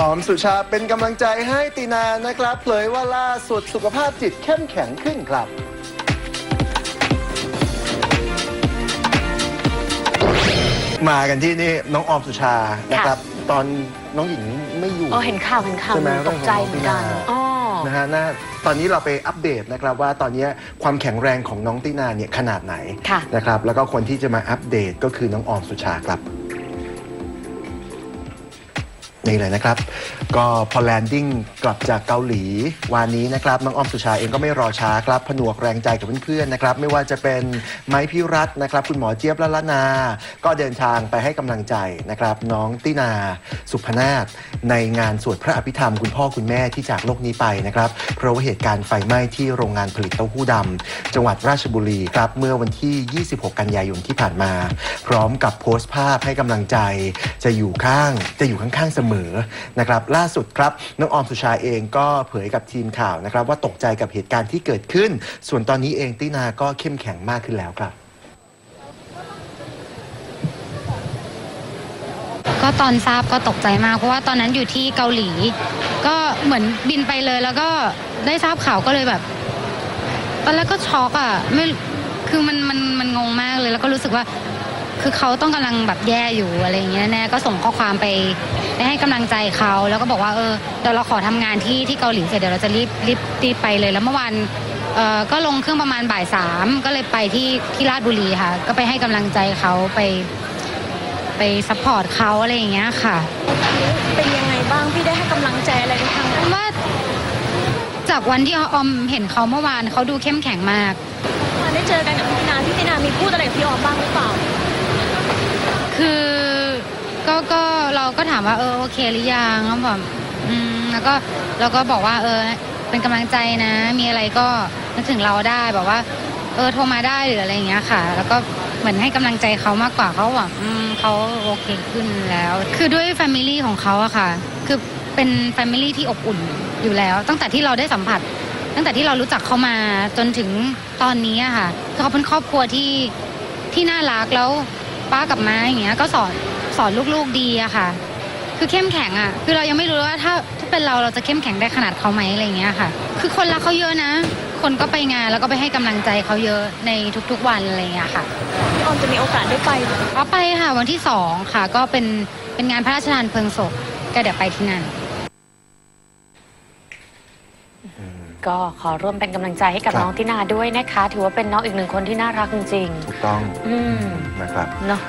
ออมสุชาเป็นกำลังใจให้ตีนานะครับเผยว่าล่าสุดสุขภาพจิตเข้มแข็งขึ้นครับมากันที่นี่น้องออมสุชานะครับ ตอนน้องหญิงไม่อยู่อ๋อเห็นข่าวเห็นข่าวใช่ไหมตกใจเหมือนกันเรื่องของน้องตินาอ๋อนะฮะน่าตอนนี้เราไปอัปเดตนะครับว่าตอนนี้ความแข็งแรงของน้องตินาเนี่ยขนาดไหนค่ะนะครับแล้วก็คนที่จะมาอัปเดตก็คือน้องออมสุชาครับ นี่เลยนะครับ ก็พอแลนดิ้ง กลับจากเกาหลีวันนี้นะครับน้องออมสุชาเองก็ไม่รอช้าครับผนวกแรงใจกับเพื่อนๆนะครับไม่ว่าจะเป็นไม้พิรัตน์นะครับ คุณหมอเจี๊ยบละละนา ก็เดินทางไปให้กำลังใจนะครับน้องตินาสุพนาถในงานสวดพระอภิธรรมคุณพ่อคุณแม่ที่จากโลกนี้ไปนะครับเพราะว่าเหตุการณ์ไฟไหม้ที่โรงงานผลิตเต้าหู้ดำจังหวัดราชบุรีครับเมื่อวันที่ 26 กันยายนที่ผ่านมา พร้อมกับโพสต์ภาพให้กำลังใจ จะอยู่ข้างจะอยู่ข้างๆเสมอนะครับล่าสุดครับน้องออมสุชาเองก็เผยกับทีมข่าวนะครับ ว่าตกใจกับเหตุการณ์ที่เกิดขึ้น ส่วนตอนนี้เองตินาก็เข้มแข็งมากขึ้นแล้วครับ ก็ตอนทราบก็ตกใจมากเพราะว่าตอนนั้นอยู่ที่เกาหลี ก็เหมือนบินไปเลยแล้วก็ได้ทราบข่าวก็เลยแบบ ตอนแรกก็ช็อกอะไม่คือมันมันมันงงมากเลยแล้วก็รู้สึกว่า คือเขาต้องกำลังแบบแย่อยู่อะไรอย่างเงี้ยแน่ก็ส่งข้อความไปไปให้กำลังใจเขาแล้วก็บอกว่าเออเดี๋ยวเราขอทำงานที่ที่เกาหลีเสร็จเดี๋ยวเราจะรีบรีบรีบไปเลยแล้วเมื่อวานเออก็ลงเครื่องประมาณบ่ายสามก็เลยไปที่ที่ราชบุรีค่ะ ก็ไปให้กำลังใจเขาไป ไปซัพพอร์ตเขาอะไรอย่างเงี้ยค่ะเป็นยังไงบ้างพี่ได้ให้กำลังใจอะไรในทางนั้นว่าจากวันที่ออมเห็นเขาเมื่อวานเขาดูเข้มแข็งมากตอนได้เจอกันกับพี่ตินาพี่ติ คือก็ก็เราก็ถามว่าเออโอเคหรือยังเขาบอกอืมแล้วก็เราก็บอกว่าเออเป็นกำลังใจนะ มีอะไรก็นึกถึงเราได้บอกว่า เออโทรมาได้หรืออะไรอย่างเงี้ยค่ะ แล้วก็เหมือนให้กำลังใจเขามากกว่าเขาบอกอืมเขาโอเคขึ้นแล้ว คือด้วยแฟมิลี่ของเขาอะค่ะ คือเป็นแฟมิลี่ที่อบอุ่นอยู่แล้ว ตั้งแต่ที่เราได้สัมผัส ตั้งแต่ที่เรารู้จักเขามาจนถึงตอนนี้อะค่ะคือเขาเป็นครอบครัวที่ที่น่ารักแล้ว ป้ากับม้าอย่างเงี้ยก็สอนสอนลูกๆดีอะค่ะ คือเข้มแข็งอะคือเรายังไม่รู้ว่าถ้าถ้าเป็นเราเราจะเข้มแข็งได้ขนาดเขาไหมอะไรอย่างเงี้ยค่ะ คือคนรักเขาเยอะนะ คนก็ไปงานแล้วก็ไปให้กำลังใจเขาเยอะในทุกๆวันอะไรอย่างเงี้ยค่ะพี่ออมจะมีโอกาสได้ไปไหมเอาไปค่ะวันที่สองค่ะ ก็เป็นเป็นงานพระราชทานเพลิงศพก็เดี๋ยวไปที่นั่น ก็ขอร่วมเป็นกำลังใจให้กับครับ น้องตินาด้วยนะคะ ถือว่าเป็นน้องอีกหนึ่งคนที่น่ารักจริงถูกต้องๆ อืมนะครับ เนาะ